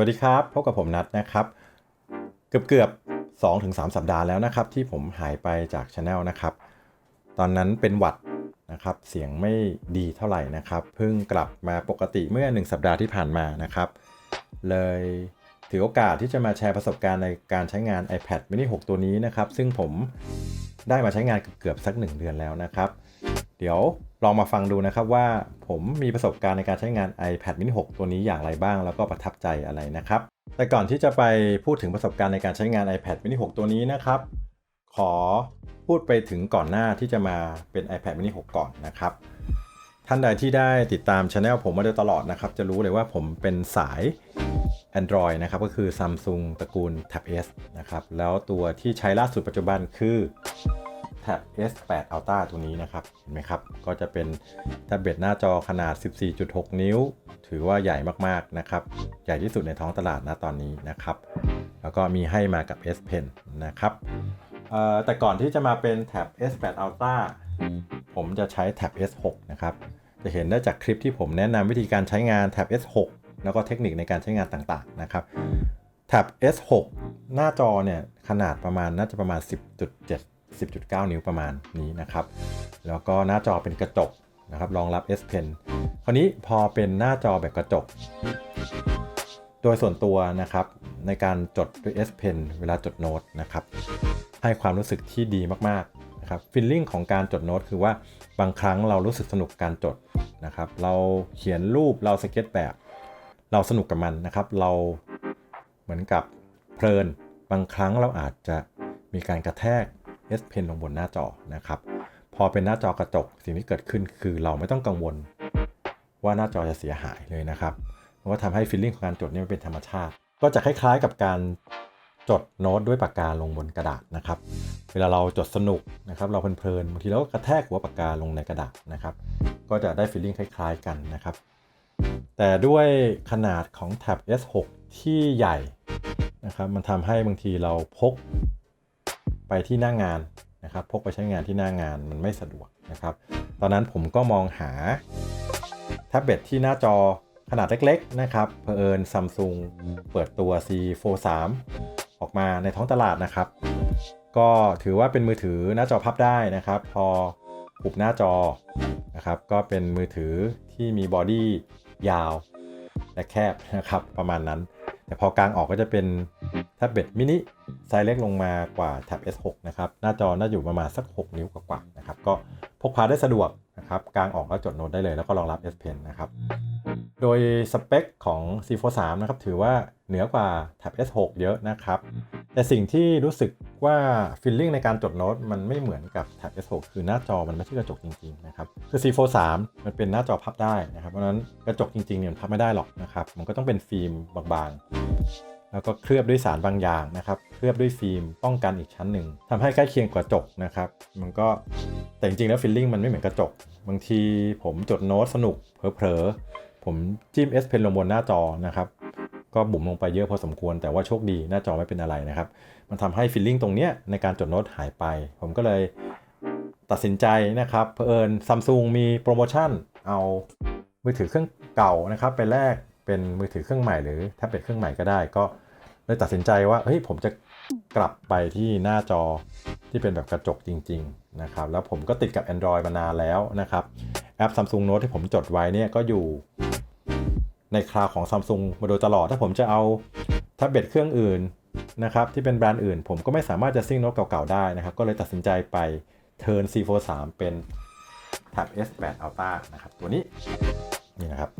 สวัสดีครับ พบกับผมนัทนะครับ เกือบเกือบสองถึงสสัปดาห์แล้วนะครับ ที่ผมหายไปจากช anel นะครับ ตอนนั้นเป็นหวัดนะครับ เสียงไม่ดีเท่าไหร่นะครับ เพิ่งกลับมาปกติเมื่อ 1 สัปดาห์ที่ผ่านมานะครับ เลยถือโอกาสที่จะมาแชร์ประสบการณ์ในการใช้งาน iPad mini 6 ตัวนี้นะครับ ซึ่งผมได้มาใช้งานเกือบสัก 1 เดือนแล้วนะครับ เดี๋ยวลองมาฟังดูนะครับว่าผมมีประสบการณ์ในการใช้งาน iPad mini 6 ตัวนี้อย่างไรบ้าง แล้วก็ประทับใจอะไรนะครับ แต่ก่อนที่จะไปพูดถึงประสบการณ์ในการใช้งาน iPad mini 6 ตัวนี้นะครับ ขอพูดไปถึงก่อนหน้าที่จะมาเป็น iPad mini 6 ก่อนนะครับ ท่านใดที่ได้ติดตามช anel ผมมาโดยตลอดนะครับ จะรู้เลยว่าผมเป็นสาย Android นะครับก็คือ Samsung ตระกูล Tab S นะครับแล้วตัวที่ใช้ล่าสุดปัจจุบันคือ Tab S8 Ultra ตัวนี้นะครับ เห็นไหมครับ ก็จะเป็นแท็บเล็ตหน้าจอขนาด 14.6 นิ้ว ถือว่าใหญ่มากๆนะครับ ใหญ่ที่สุดในท้องตลาดณตอนนี้นะครับ แล้วก็มีให้มากับ S Pen นะครับเอ่อแต่ก่อนที่จะมาเป็น Tab S8 Ultra ผมจะใช้ Tab S6 นะครับ จะเห็นได้จากคลิปที่ผมแนะนำวิธีการใช้งาน Tab S6 แล้วก็เทคนิคในการใช้งานต่างๆนะครับ Tab S6 หน้าจอเนี่ยขนาดประมาณน่าจะประมาณ 10.7 10.9 นิ้วประมาณนี้นะครับ แล้วก็หน้าจอเป็นกระจกนะครับรองรับ S Pen คราวนี้พอเป็นหน้าจอแบบกระจก โดยส่วนตัวนะครับในการจดด้วย S Pen เวลาจดโน้ตนะครับให้ความรู้สึกที่ดีมากๆนะครับฟีลลิ่งของการจดโน้ตคือว่าบางครั้งเรารู้สึกสนุกการจดนะครับ เราเขียนรูปเราสเก็ตแบบ เราสนุกกับมันนะครับ เราเหมือนกับเพลิน บางครั้งเราอาจจะมีการกระแทก S Pen ลงบนหน้าจอนะครับ พอเป็นหน้าจอกระจกสิ่งที่เกิดขึ้นคือเราไม่ต้องกังวล ว่าหน้าจอจะเสียหายเลยนะครับเพราะว่าทำให้ฟีลลิ่งของการจดนี่มันเป็นธรรมชาติ ก็จะคล้ายๆกับการจดโน้ตด้วยปากกาลงบนกระดาษนะครับ เวลาเราจดสนุกนะครับ เราเพลินๆบางทีเราก็กระแทกหัวปากกาลงในกระดาษนะครับ ก็จะได้ฟีลลิ่งคล้าย ๆ กันนะครับ แต่ด้วยขนาดของแท็บ S6 ที่ใหญ่นะครับ มันทำให้บางทีเราพก ไปที่หน้างานนะครับ พกไปใช้งานที่หน้างานมันไม่สะดวกนะครับ ตอนนั้นผมก็มองหาแท็บเล็ตที่หน้าจอขนาดเล็กๆนะครับเพอเอิญซัมซุงเปิดตัว C Fold 3ออกมาในท้องตลาดนะครับ ก็ถือว่าเป็นมือถือหน้าจอพับได้นะครับ พอหุบหน้าจอนะครับ ก็เป็นมือถือที่มีบอดี้ยาวและแคบนะครับประมาณนั้น แต่พอกลางออกก็จะเป็นแท็บเล็ตมินิ ไซส์เล็กลงมากว่าแท็บ S6 นะครับ หน้าจอน่าอยู่ประมาณสัก 6 นิ้วกว่าๆนะครับ ก็พกพาได้สะดวกนะครับกางออกก็จดโน้ตได้เลยแล้วก็รองรับ S Pen นะครับ โดยสเปคของ C Fold 3นะครับ ถือว่าเหนือกว่าแท็บ S6 เยอะนะครับ แต่สิ่งที่รู้สึกว่าฟีลลิ่งในการจดโน้ตมันไม่เหมือนกับแท็บ S6 คือหน้าจอมันไม่ใช่กระจกจริงๆนะครับ คือ C Fold 3มันเป็นหน้าจอพับได้นะครับ เพราะนั้นกระจกจริงๆเนี่ยมันพับไม่ได้หรอกนะครับ มันก็ต้องเป็นฟิล์มบางๆ แล้วก็เคลือบด้วยสารบางอย่างนะครับ ลือบด้วยฟิล์มป้องกันอีกชั้นหนึ่งทำให้ใกล้เคียงกว่ากระจกนะครับ มันก็แต่จริงๆแล้วฟีลลิ่งมันไม่เหมือนกระจก บางทีผมจดโน้ตสนุกเผลอๆผมจิ้ม S Pen ลงบนหน้าจอนะครับก็บุ๋มลงไปเยอะพอสมควรแต่ว่าโชคดีหน้าจอไม่เป็นอะไรนะครับ มันทำให้ฟีลลิ่งตรงเนี้ยในการจดโน้ตหายไป ผมก็เลยตัดสินใจนะครับเผอิญซัมซุงมีโปรโมชั่นเอามือถือเครื่องเก่านะครับไปแลกเป็นมือถือเครื่องใหม่หรือแท็บเล็ตเครื่องใหม่ก็ได้ก็เลยตัดสินใจว่าเฮ้ยผมจะ กลับไปที่หน้าจอที่เป็นแบบกระจกจริง ๆ นะครับ แล้วผมก็ติดกับ Android มานานแล้วนะครับ แอป Samsung Note ที่ผมจดไว้เนี่ยก็อยู่ในคลาวของ Samsung มาโดยตลอด ถ้าผมจะเอาแท็บเล็ตเครื่องอื่นนะครับที่เป็นแบรนด์อื่น ผมก็ไม่สามารถจะซิ่งโน้ตเก่าๆได้นะครับ ก็เลยตัดสินใจไป Turn C Fold 3เป็น Tab S8 Ultra นะครับตัวนี้นี่นะครับ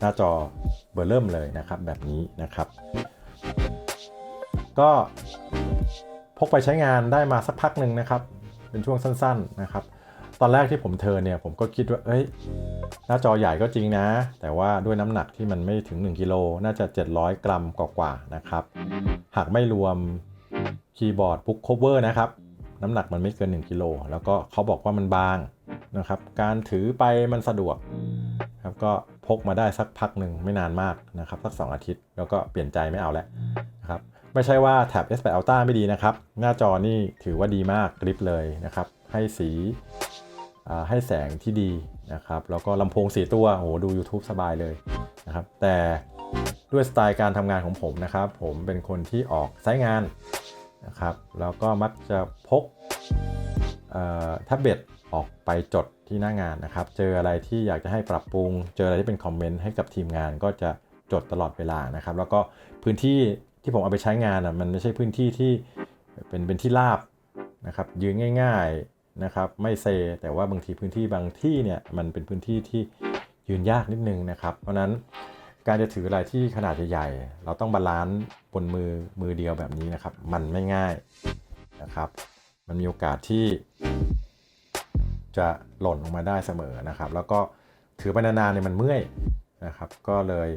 หน้าจอเบอร์เริ่มเลยนะครับแบบนี้นะครับ ก็ พกไปใช้งานได้มาสักพักหนึ่งนะครับ เป็นช่วงสั้นๆนะครับ ตอนแรกที่ผมเทิร์เนี่ยผมก็คิดว่า เอ้ย หน้าจอใหญ่ก็จริงนะ แต่ว่าด้วยน้ำหนักที่มันไม่ถึง 1กิโลน่าจะ 700 กรัมกว่าๆนะครับ หากไม่รวมคีย์บอร์ดปุ๊กโคเวอร์นะครับ น้ำหนักมันไม่เกิน 1กิโลแล้วก็เขาบอกว่ามันบางนะครับ การถือไปมันสะดวกครับก็พกมาได้สักพักหนึ่งไม่นานมากนะครับ สัก 2 อาทิตย์แล้วก็เปลี่ยนใจไม่เอาแล้วนะครับ ไม่ใช่ว่าแท็บ S8 Ultra ไม่ดีนะครับ หน้าจอนี่ถือว่าดีมากกริปเลยนะครับ ให้สีให้แสงที่ดีนะครับ แล้วก็ลำโพง4ตัวโอ้โหดู YouTube สบายเลยนะครับ แต่ด้วยสไตล์การทำงานของผมนะครับ ผมเป็นคนที่ออกไซต์งานนะครับ แล้วก็มักจะพกแท็บเล็ตออกไปจดที่หน้างานนะครับ เจออะไรที่อยากจะให้ปรับปรุง เจออะไรที่เป็นคอมเมนต์ให้กับทีมงานก็จะจดตลอดเวลานะครับ แล้วก็พื้นที่ ที่ผมเอาไปใช้งานอะมันไม่ใช่พื้นที่ที่เป็นเป็นที่ราบนะครับยืนง่ายๆนะครับไม่เซ แต่ว่าบางทีพื้นที่บางที่เนี่ยมันเป็นพื้นที่ที่ยืนยากนิดนึงนะครับ เพราะนั้นการจะถืออะไรที่ขนาดใหญ่ๆเราต้องบาลานซ์บนมือมือเดียวแบบนี้นะครับ มันไม่ง่ายนะครับ มันมีโอกาสที่ จะหล่นลงมาได้เสมอนะครับ แล้วก็ถือไปนานๆเนี่ยมันเมื่อย นะครับก็เลย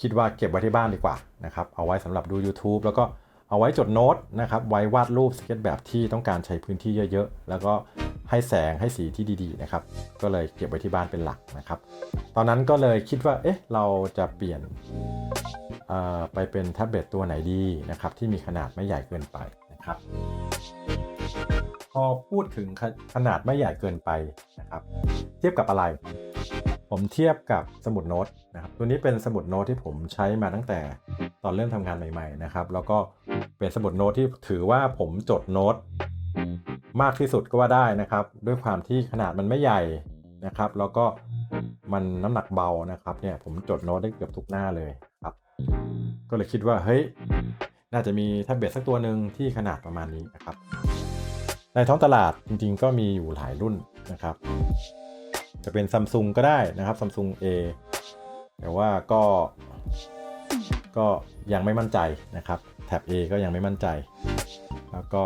คิดว่าเก็บไว้ที่บ้านดีกว่านะครับเอาไว้สำหรับดู YouTube แล้วก็เอาไว้จดโน้ตนะครับไว้วาดรูปสเก็ตแบบที่ต้องการใช้พื้นที่เยอะๆ แล้วก็ให้แสงให้สีที่ดีๆนะครับก็เลยเก็บไว้ที่บ้านเป็นหลักนะครับ ตอนนั้นก็เลยคิดว่าเอ๊ะเราจะเปลี่ยนไปเป็นแท็บเล็ตตัวไหนดีนะครับที่มีขนาดไม่ใหญ่เกินไปนะครับ พอพูดถึงขขนาดไม่ใหญ่เกินไปนะครับ เทียบกับอะไร ผมเทียบกับสมุดโน้ตนะครับตัวนี้เป็นสมุดโน้ตที่ผมใช้มาตั้งแต่ตอนเริ่มทำงานใหม่ๆนะครับ แล้วก็เป็นสมุดโน้ตที่ถือว่าผมจดโน้ตมากที่สุดก็ว่าได้นะครับ ด้วยความที่ขนาดมันไม่ใหญ่นะครับ แล้วก็มันน้ำหนักเบานะครับเนี่ยผมจดโน้ตได้เกือบทุกหน้าเลยครับ ก็เลยคิดว่าเฮ้ยน่าจะมีแท็บเล็ตสักตัวหนึ่งที่ขนาดประมาณนี้นะครับ ในท้องตลาดจริงๆ ก็มีอยู่หลายรุ่นนะครับ จะเป็นซัมซุงก็ได้นะครับซัมซุง A แต่ว่าก็ก็ยังไม่มั่นใจนะครับแท็บ A ก็ยังไม่มั่นใจ แล้วก็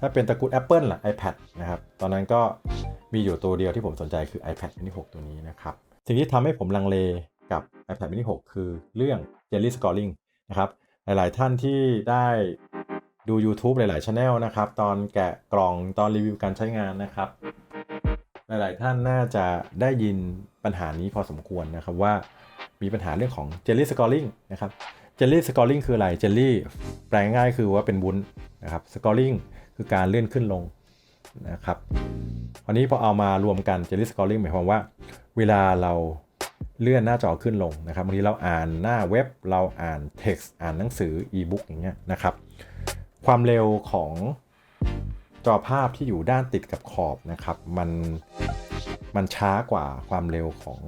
ถ้าเป็นตระกูล Apple ล่ะ iPad นะครับ ตอนนั้นก็มีอยู่ตัวเดียวที่ผมสนใจคือ iPad mini 6 ตัวนี้นะครับ สิ่งที่ทำให้ผมลังเลกับ iPad mini 6 คือเรื่อง Jelly Scoring นะครับ หลาย ๆ ท่านที่ได้ดู YouTube หลาย ๆ Channel นะครับ ตอนแกะกล่องตอนรีวิวการใช้งานนะครับ หลาย ๆ ท่านน่าจะได้ยินปัญหานี้พอสมควรนะครับว่ามีปัญหาเรื่องของ Jelly Scoring นะครับ Jelly Scoring คืออะไร Jelly แปลง่ายๆคือว่าเป็นวุ้นนะครับ Scoring คือการเลื่อนขึ้นลงนะครับคราวนี้พอเอามารวมกัน Jelly Scoring หมายความว่า เวลาเราเลื่อนหน้าจอขึ้นลงนะครับบางทีเราอ่านหน้าเว็บเราอ่าน text อ่านหนังสือ e-book อย่างเงี้ยนะครับ ความเร็วของ จอภาพที่อยู่ด้านติดกับขอบนะครับ มันมันช้ากว่าความเร็วของ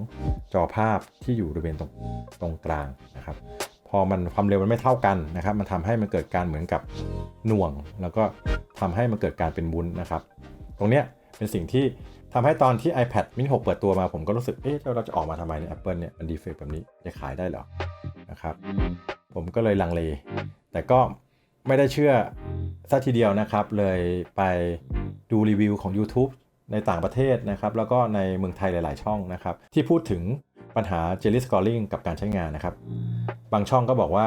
จอภาพที่อยู่บริเวณตรงตรงกลางนะครับ พอมันความเร็วมันไม่เท่ากันนะครับ มันทำให้มันเกิดการเหมือนกับหน่วง แล้วก็ทำให้มันเกิดการเป็นวุ้นนะครับ ตรงเนี้ยเป็นสิ่งที่ทำให้ตอนที่ iPad mini 6 เปิดตัวมาผมก็รู้สึก เอ๊ะเราจะออกมาทำไมเนี่ย Apple เนี่ยมันดีเฟกแบบนี้จะขายได้เหรอนะครับ ผมก็เลยลังเล แต่ก็ ไม่ได้เชื่อซะทีเดียวนะครับ เลยไปดูรีวิวของ YouTube ในต่างประเทศนะครับ แล้วก็ในเมืองไทยหลาย ๆ ช่องนะครับ ที่พูดถึงปัญหา Jelly Scoring กับการใช้งานนะครับ บางช่องก็บอกว่า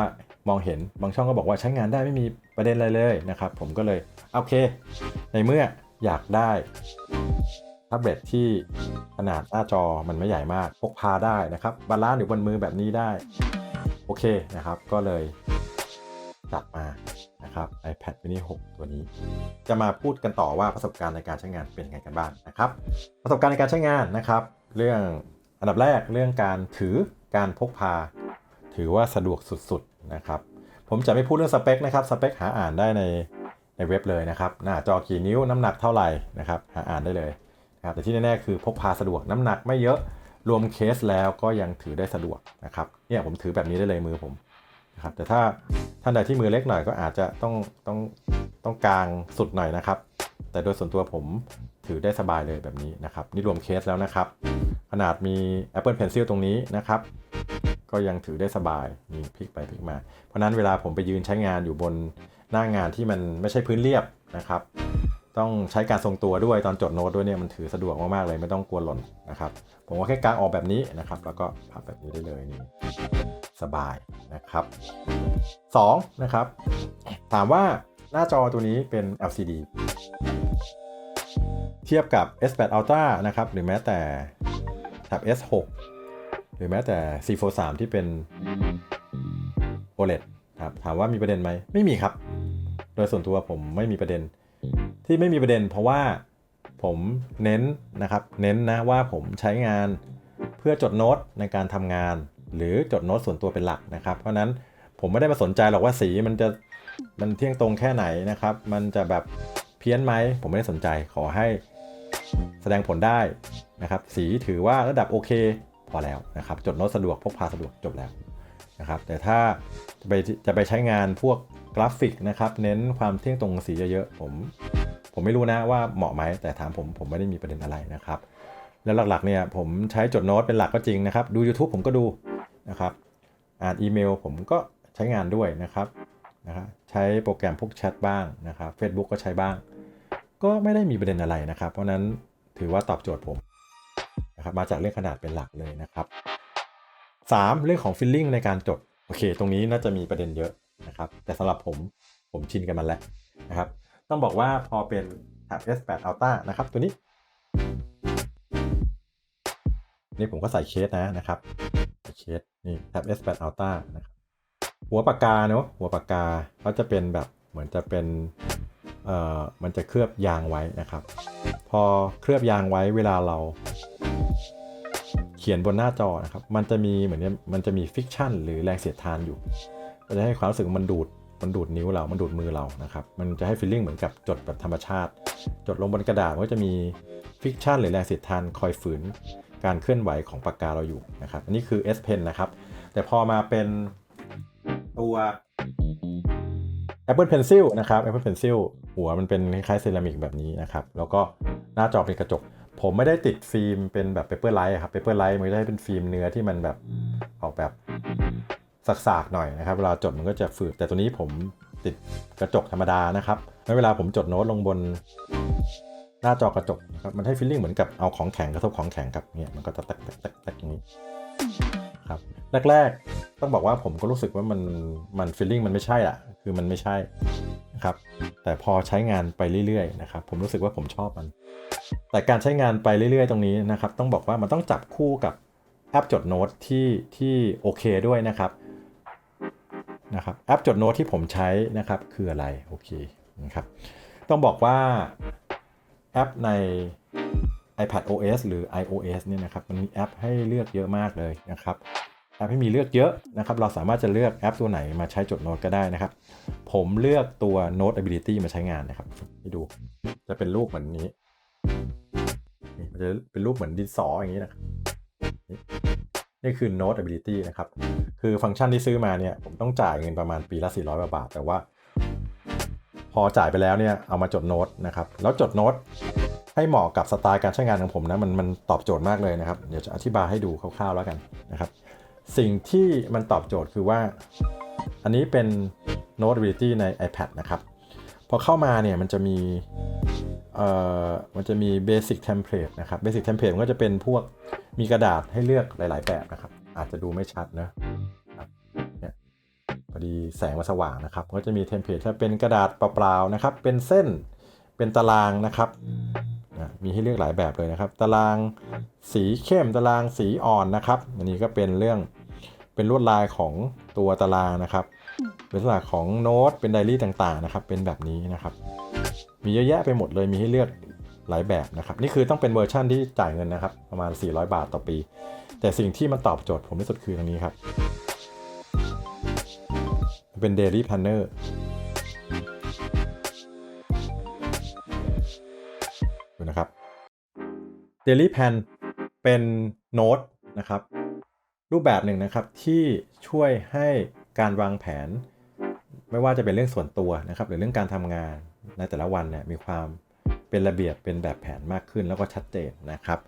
มองเห็นบางช่องก็บอกว่าใช้งานได้ไม่มีประเด็นอะไรเลยนะครับ ผมก็เลยโอเค ในเมื่ออยากได้แท็บเล็ตที่ขนาดหน้าจอมันไม่ใหญ่มากพกพาได้นะครับบาลานซ์อยู่บนมือแบบนี้ได้ โอเคนะครับ ก็เลยจัดมา นะครับ iPad mini 6 ตัวนี้ จะมาพูดกันต่อว่าประสบการณ์ในการใช้งานเป็นยังไงกันบ้างนะครับ ประสบการณ์ในการใช้งานนะครับ เรื่องอันดับแรกเรื่องการถือการพกพา ถือว่าสะดวกสุดๆนะครับ ผมจะไม่พูดเรื่องสเปคนะครับสเปคหาอ่านได้ในในเว็บเลยนะครับ หน้าจอกี่นิ้วน้ำหนักเท่าไหร่นะครับหาอ่านได้เลยนะครับแต่ที่แน่ๆคือพกพาสะดวกน้ำหนักไม่เยอะรวมเคสแล้วก็ยังถือได้สะดวกนะครับเนี่ยผมถือแบบนี้ได้เลยมือผม นะครับแต่ถ้าท่านใดที่มือเล็กหน่อยก็อาจจะต้องต้องต้องกลางสุดหน่อยนะครับ แต่โดยส่วนตัวผมถือได้สบายเลยแบบนี้นะครับนี่รวมเคสแล้วนะครับ ขนาดมี Apple Pencil ตรงนี้นะครับ ก็ยังถือได้สบายนี่พลิกไปพลิกมา เพราะนั้นเวลาผมไปยืนใช้งานอยู่บนหน้างานที่มันไม่ใช่พื้นเรียบนะครับ ต้องใช้การทรงตัวด้วยตอนจดโน้ตด้วยเนี่ยมันถือสะดวกมากๆเลยไม่ต้องกลัวหล่นนะครับ ผมก็แค่กางออกแบบนี้นะครับ แล้วก็พับแบบนี้ได้เลยนี่ สบายนะครับ2นะครับถามว่าหน้าจอตัวนี้เป็น LCD เทียบกับ S8 Ultra นะครับหรือแม้แต่แท็บ S6 หรือแม้แต่ C43 ที่เป็น OLED ครับถามว่ามีประเด็นไหมไม่มีครับ โดยส่วนตัวผมไม่มีประเด็น ที่ไม่มีประเด็น เพราะว่าผมเน้นนะครับ เน้นนะว่าผมใช้งานเพื่อจดโน้ตในการทำงาน หรือจดโน้ตส่วนตัวเป็นหลักนะครับ เพราะนั้นผมไม่ได้มาสนใจหรอกว่าสีมันจะมันเที่ยงตรงแค่ไหนนะครับ มันจะแบบเพี้ยนไหมผมไม่ได้สนใจขอให้แสดงผลได้นะครับ สีถือว่าระดับโอเคพอแล้วนะครับ จดโน้ตสะดวกพกพาสะดวกจบแล้วนะครับ แต่ถ้าจะไปจะไปใช้งานพวกกราฟิกนะครับ เน้นความเที่ยงตรงสีเยอะๆผมผมไม่รู้นะว่าเหมาะไหมแต่ถามผมผมไม่ได้มีประเด็นอะไรนะครับ แล้วหลักๆเนี่ยผมใช้จดโน้ตเป็นหลักก็จริงนะครับ ดู YouTube ผมก็ดู นะครับ อ่านอีเมลผมก็ใช้งานด้วยนะครับนะครับใช้โปรแกรมพวกแชทบ้างนะครับ Facebook ก็ใช้บ้าง ก็ไม่ได้มีประเด็นอะไรนะครับ เพราะนั้นถือว่าตอบโจทย์ผมนะครับมาจากเรื่องขนาดเป็นหลักเลยนะครับ 3. เรื่องของฟิลลิ่งในการจดโอเค ตรงนี้น่าจะมีประเด็นเยอะนะครับ แต่สำหรับผมผมชินกันมันแล้วนะครับ ต้องบอกว่าพอเป็น Tab S8 Ultra นะครับตัวนี้ นี่ผมก็ใส่เคสนะนะครับ เคสนี่ Tab S8 Ultra นะครับหัวปากกาเนาะหัวปากกาเขาจะเป็นแบบเหมือนจะเป็นเอ่อมันจะเคลือบยางไว้นะครับ พอเคลือบยางไว้เวลาเราเขียนบนหน้าจอนะครับ มันจะมีเหมือนมันจะมีฟิกชันหรือแรงเสียดทานอยู่ก็จะให้ความรู้สึกมันดูดมันดูดนิ้วเรา มันดูดมือเรานะครับ มันจะให้ฟีลลิ่งเหมือนกับจดแบบธรรมชาติ จดลงบนกระดาษก็จะมีฟิกชันหรือแรงเสียดทานคอยฝืน การเคลื่อนไหวของปากกาเราอยู่นะครับ อันนี้คือ S Pen นะครับ แต่พอมาเป็นตัว Apple Pencil นะครับ Apple Pencil หัวมันเป็นคล้ายๆเซรามิกแบบนี้นะครับ แล้วก็หน้าจอเป็นกระจก ผมไม่ได้ติดฟิล์มเป็นแบบ Paper Light ครับ Paper Light มันจะได้เป็นฟิล์มเนื้อที่มันแบบออกแบบสากๆหน่อยนะครับเวลาจดมันก็จะฝืดแต่ตัวนี้ผมติดกระจกธรรมดานะครับแล้วเวลาผมจดโน้ตลงบน น้าจอกระจกนะครับมันให้ฟีลลิ่งเหมือนกับเอาของแข็งกระทบของแข็งครับเนี่ยมันก็จะแตกแตกแตกอย่างนี้ครับแรกๆต้องบอกว่าผมก็รู้สึกว่ามันมันฟีลลิ่งมันไม่ใช่อะคือมันไม่ใช่นะครับแต่พอใช้งานไปเรื่อยๆนะครับผมรู้สึกว่าผมชอบมัน แต่การใช้งานไปเรื่อยๆ ตรงนี้นะครับต้องบอกว่ามันต้องจับคู่กับแอปจดโน้ตที่ที่โอเคด้วยนะครับนะครับแอปจดโน้ตที่ผมใช้นะครับคืออะไรโอเคนะครับต้องบอกว่า แอปใน iPad OS หรือ iOS เนี่ยนะครับมันมีแอปให้เลือกเยอะมากเลยนะครับแอปให้มีเลือกเยอะนะครับเราสามารถจะเลือกแอปตัวไหนมาใช้จดโน้ตก็ได้นะครับ ผมเลือกตัว Notability มาใช้งานนะครับให้ดูจะเป็นรูปเหมือนนี้นี่มันจะเป็นรูปเหมือนดินสออย่างนี้นะครับนี่คือ Notability นะครับ คือฟังก์ชันที่ซื้อมาเนี่ย ผมต้องจ่ายเงินประมาณปีละ 400 บาท แต่ว่า พอจ่ายไปแล้วเนี่ยเอามาจดโน้ตนะครับแล้วจดโน้ตให้เหมาะกับสไตล์การใช้งานของผมนะมันมันตอบโจทย์มากเลยนะครับ เดี๋ยวจะอธิบายให้ดูคร่าวๆแล้วกันนะครับ สิ่งที่มันตอบโจทย์คือว่า อันนี้เป็น Notability ใน iPad นะครับ พอเข้ามาเนี่ยมันจะมีเอ่อมันจะมี Basic Template นะครับ Basic Template มันก็จะเป็นพวกมีกระดาษให้เลือกหลาย ๆ แบบนะครับ อาจจะดูไม่ชัดนะ พอดีแสงมันสว่างนะครับ ก็จะมีเทมเพลตถ้าเป็นกระดาษเปล่าๆนะครับ เป็นเส้น เป็นตารางนะครับ มีให้เลือกหลายแบบเลยนะครับ ตารางสีเข้ม ตารางสีอ่อนนะครับ อันนี้ก็เป็นเรื่อง เป็นลวดลายของตัวตารางนะครับ เป็นลักษณะของโน้ต เป็นไดอารี่ต่างๆนะครับ เป็นแบบนี้นะครับ มีเยอะแยะไปหมดเลย มีให้เลือกหลายแบบนะครับ นี่คือต้องเป็นเวอร์ชั่นที่จ่ายเงินนะครับ ประมาณ 400 บาทต่อปี แต่สิ่งที่มันตอบโจทย์ผมที่สุดคือตรงนี้ครับ เป็น Daily Planner ดูนะครับ Daily Plan เป็นโน้ตนะครับ รูปแบบหนึ่งนะครับที่ช่วยให้การวางแผน ไม่ว่าจะเป็นเรื่องส่วนตัวนะครับ หรือเรื่องการทำงานในแต่ละวันเนี่ยมีความเป็นระเบียบเป็นแบบแผนมากขึ้นแล้วก็ชัดเจนนะครับ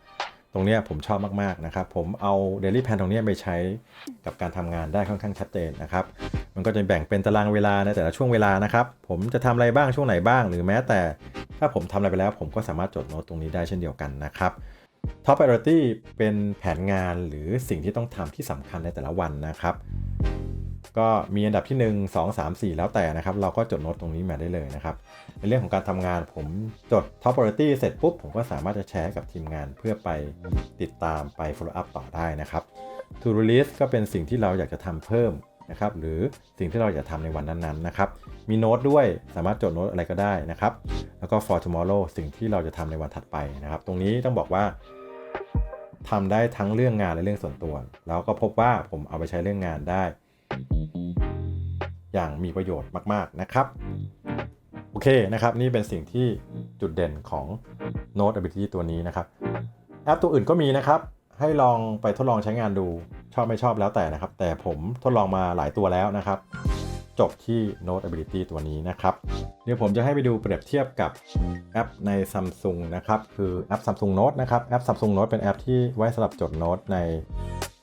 รงนี้ผมชอบมากๆนะครับ ผมเอา Daily Plan ตรงนี้ไปใช้กับการทำงานได้ค่อนข้างชัดเจนนะครับ มันก็จะแบ่งเป็นตารางเวลาในแต่ละช่วงเวลานะครับ ผมจะทำอะไรบ้างช่วงไหนบ้าง หรือแม้แต่ถ้าผมทำอะไรไปแล้ว ผมก็สามารถจดโน้ตตรงนี้ได้เช่นเดียวกันนะครับ Top Priority เป็นแผนงานหรือสิ่งที่ต้องทำที่สำคัญในแต่ละวันนะครับ ก็มีอันดับที่ 1 2 3 4 แล้วแต่นะครับ เราก็จดโน้ตตรงนี้มาได้เลยนะครับ ในเรื่องของการทำงานผมจด Top Priority เสร็จปุ๊บ ผมก็สามารถจะแชร์กับทีมงานเพื่อไปติดตามไป follow up ต่อได้นะครับ To Do List ก็เป็นสิ่งที่เราอยากจะทำเพิ่มนะครับ หรือสิ่งที่เราอยากทำในวันนั้นๆนะครับ มีโน้ตด้วยสามารถจดโน้ตอะไรก็ได้นะครับ แล้วก็ for tomorrow สิ่งที่เราจะทำในวันถัดไปนะครับ ตรงนี้ต้องบอกว่าทำได้ทั้งเรื่องงานและเรื่องส่วนตัว แล้วก็พบว่าผมเอาไปใช้เรื่องงานได้ อย่างมีประโยชน์มาก ๆ นะครับ โอเคนะครับ นี่เป็นสิ่งที่จุดเด่นของ Note Ability ตัวนี้นะครับ แอปตัวอื่นก็มีนะครับ ให้ลองไปทดลองใช้งานดูชอบไม่ชอบแล้วแต่นะครับ แต่ผมทดลองมาหลายตัวแล้วนะครับ จบที่ Note Ability ตัวนี้นะครับ เดี๋ยวผมจะให้ไปดูเปรียบเทียบกับแอปใน Samsung นะครับ คือแอป Samsung Note นะครับ แอป Samsung Note เป็นแอปที่ไว้สำหรับจดโน้ตใน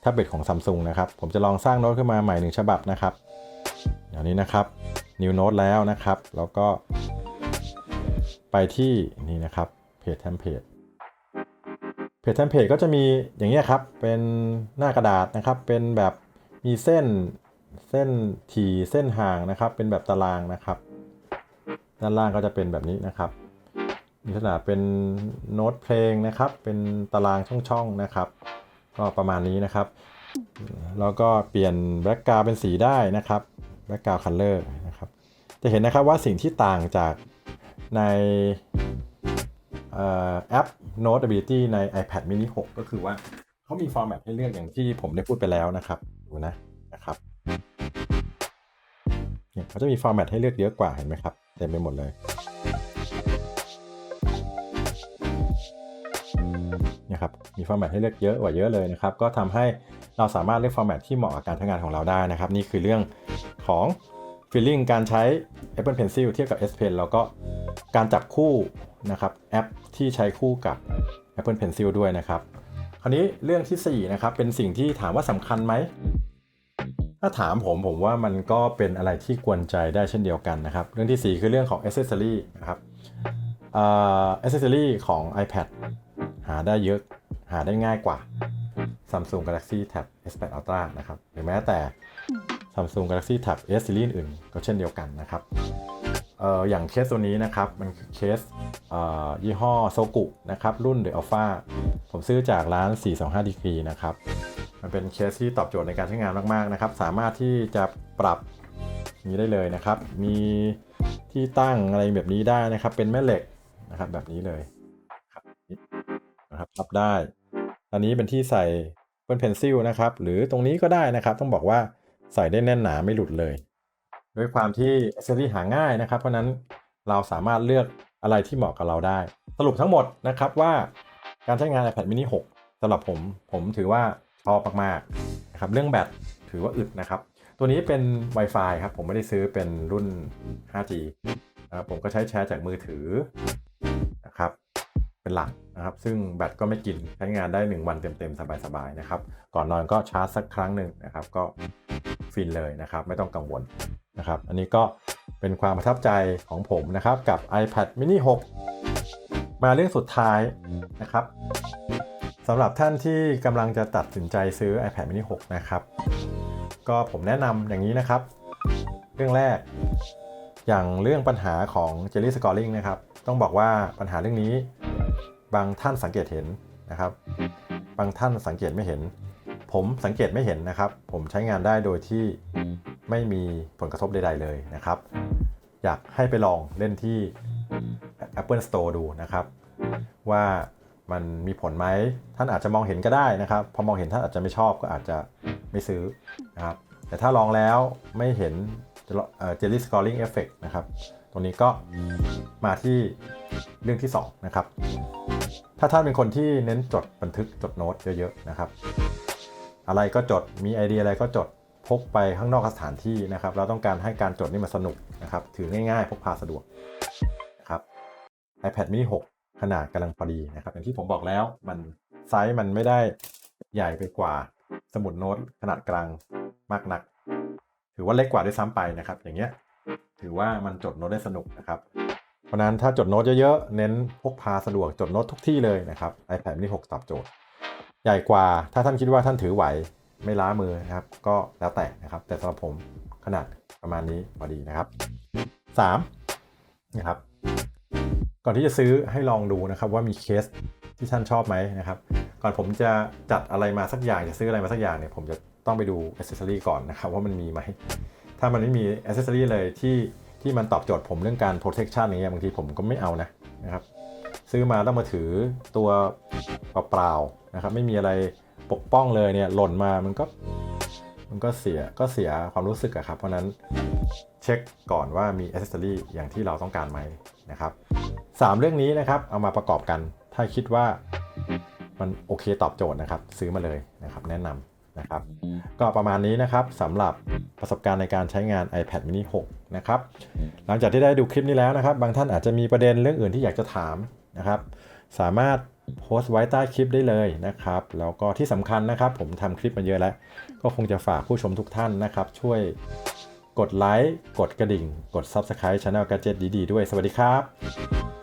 ท็บเล็ตของ Samsung นะครับ ผมจะลองสร้างโน้ตขึ้นมาใหม่หนึ่งฉบับนะครับอย่างนี้นะครับ New Note แล้วนะครับ แล้วก็ ไปที่นี่นะครับเพจเทมเพลตเพจเทมเพลตก็จะมีอย่างนี้ครับ เป็นหน้ากระดาษนะครับ เป็นแบบมีเส้นเส้นถี่เส้นห่างนะครับ เป็นแบบตารางนะครับ ด้านล่างก็จะเป็นแบบนี้นะครับ มีลักษณะเป็นโน้ตเพลงนะครับ เป็นตารางช่องๆนะครับ ก็ประมาณนี้นะครับ แล้วก็เปลี่ยนแบ็กกราวเป็นสีได้นะครับแบ็กกราวคัลเลอร์นะครับ จะเห็นนะครับว่าสิ่งที่ต่างจากในออแอป Notability ใน iPad mini 6 ก็คือว่าเขามีฟอร์แมตให้เลือกอย่างที่ผมได้พูดไปแล้วนะครับ ดูนะนะครับเนี่ยเขาจะมีฟอร์แมตให้เลือกเยอะกว่าเห็นไหมครับ เต็มไปหมดเลย ครับมีฟอร์แมตให้เลือกเยอะกว่าเยอะเลยนะครับก็ทำให้เราสามารถเลือกฟอร์แมตที่เหมาะกับการใช้งานของเราได้นะครับนี่คือเรื่องของ feeling การใช้ Apple Pencil เทียบกับ S Pen แล้วก็การจับคู่นะครับแอปที่ใช้คู่กับ Apple Pencil ด้วยนะครับ คราวนี้เรื่องทีสี่4นะครับเป็นสิ่งที่ถามว่าสำคัญไหม ถ้าถามผมผมว่ามันก็เป็นอะไรที่กวนใจได้เช่นเดียวกันนะครับ เรื่องทีสี่4 คือเรื่องของ Accessory นะครับอ่อ Accessory ของ iPad หาได้เยอะหาได้ง่ายกว่า Samsung Galaxy Tab S8 Ultra นะครับหรือแม้แต่ Samsung Galaxy Tab S Series อื่นก็เช่นเดียวกันนะครับเอ่ออย่างเคสตัวนี้นะครับ มันคือเคสเอ่อยี่ห้อโซกุนะครับ รุ่น The Alpha ผมซื้อจากร้าน 425 Degree นะครับ มันเป็นเคสที่ตอบโจทย์ในการใช้งานมากๆนะครับ สามารถที่จะปรับนี้ได้เลยนะครับ มีที่ตั้งอะไรแบบนี้ได้นะครับ เป็นแม่เหล็กนะครับแบบนี้เลย นะครับรับได้ อันนี้เป็นที่ใส่เป็นเพนซิลนะครับ หรือตรงนี้ก็ได้นะครับ ต้องบอกว่าใส่ได้แน่นหนาไม่หลุดเลย ด้วยความที่อเซอรี่หาง่ายนะครับ เพราะฉะนั้นเราสามารถเลือกอะไรที่เหมาะกับเราได้ สรุปทั้งหมดนะครับว่าการใช้งาน iPad mini 6สำหรับผม ผมถือว่าชอบมากๆนะครับเรื่องแบตถือว่าอึดนะครับ ตัวนี้เป็น Wi-Fi ครับ ผมไม่ได้ซื้อเป็นรุ่น 5G นะครับผมก็ใช้แชร์จากมือถือนะครับ เป็นหลักนะครับ ซึ่งแบตก็ไม่กินใช้งานได้ 1 วันเต็มๆ สบายๆนะครับ ก่อนนอนก็ชาร์จสักครั้งหนึ่งนะครับ ก็ฟินเลยนะครับ ไม่ต้องกังวลนะครับ อันนี้ก็เป็นความประทับใจของผมนะครับกับ iPad mini 6 มาเรื่องสุดท้ายนะครับสำหรับท่านที่กำลังจะตัดสินใจซื้อ iPad mini 6 นะครับ ก็ผมแนะนำอย่างนี้นะครับ เรื่องแรก อย่างเรื่องปัญหาของ Jelly Scoring นะครับ ต้องบอกว่าปัญหาเรื่องนี้ บางท่านสังเกตเห็นนะครับ บางท่านสังเกตไม่เห็น ผมสังเกตไม่เห็นนะครับ ผมใช้งานได้โดยที่ไม่มีผลกระทบใด ๆ เลยนะครับ อยากให้ไปลองเล่นที่ Apple Store ดูนะครับ ว่ามันมีผลไหมท่านอาจจะมองเห็นก็ได้นะครับ พอมองเห็นท่านอาจจะไม่ชอบก็อาจจะไม่ซื้อนะครับ แต่ถ้าลองแล้วไม่เห็นเอ่อ Jelly Scoring Effect นะครับ ตรงนี้ก็มาที่เรื่องที่ 2 นะครับ ถ้าท่านเป็นคนที่เน้นจดบันทึกจดโน้ตเยอะๆนะครับ อะไรก็จดมีไอเดียอะไรก็จดพกไปข้างนอกสถานที่นะครับ เราต้องการให้การจดนี่มันสนุกนะครับ ถือง่ายๆ พกพาสะดวกนะครับ iPad mini 6 ขนาดกำลังพอดีนะครับ อย่างที่ผมบอกแล้วมันไซส์มันไม่ได้ใหญ่ไปกว่าสมุดโน้ตขนาดกลางมากนัก ถือว่าเล็กกว่าด้วยซ้ำไปนะครับ อย่างเงี้ยถือว่ามันจดโน้ตได้สนุกนะครับ ราะนั้นถ้าจดโน้ตเยอะๆ เน้นพกพาสะดวกจดโน้ตทุกที่เลยนะครับ iPad mini 6ตอบโจทย์ ใหญ่กว่าถ้าท่านคิดว่าท่านถือไหวไม่ล้ามือนะครับ ก็แล้วแต่นะครับ แต่สำหรับผมขนาดประมาณนี้พอดีนะครับ 3. นะครับ ก่อนที่จะซื้อให้ลองดูนะครับว่ามีเคสที่ท่านชอบไหมนะครับ ก่อนผมจะจัดอะไรมาสักอย่างจะซื้ออะไรมาสักอย่างเนี่ยผมจะต้องไปดูอ c เซ s ซอรีก่อนนะครับว่ามันมีไหม ถ้ามันไม่มีอ c เซ s ซอรีเลยที่ ที่มันตอบโจทย์ผมเรื่องการ protection อย่างเงี้ยบางทีผมก็ไม่เอานะนะครับ ซื้อมาต้องมาถือตัวเปล่าๆนะครับ ไม่มีอะไรปกป้องเลยเนี่ยหล่นมามันก็มันก็เสียก็เสียความรู้สึกอะครับ เพราะนั้นเช็คก่อนว่ามีอ c เซสซอรีอย่างที่เราต้องการไหมนะครับสามเรื่องนี้นะครับเอามาประกอบกัน ถ้าคิดว่ามันโอเคตอบโจทย์นะครับ ซื้อมาเลยนะครับ แนะนำ นะครับก็ประมาณนี้นะครับสำหรับประสบการณ์ในการใช้งาน iPad mini 6 นะครับ หลังจากที่ได้ดูคลิปนี้แล้วนะครับ บางท่านอาจจะมีประเด็นเรื่องอื่นที่อยากจะถามนะครับ สามารถโพสต์ไว้ใต้คลิปได้เลยนะครับ แล้วก็ที่สำคัญนะครับ ผมทำคลิปมาเยอะแล้ว ก็คงจะฝากผู้ชมทุกท่านนะครับ ช่วยกดไลค์กดกระดิ่ง กด Subscribe Channel Gadget ดีๆด้วย สวัสดีครับ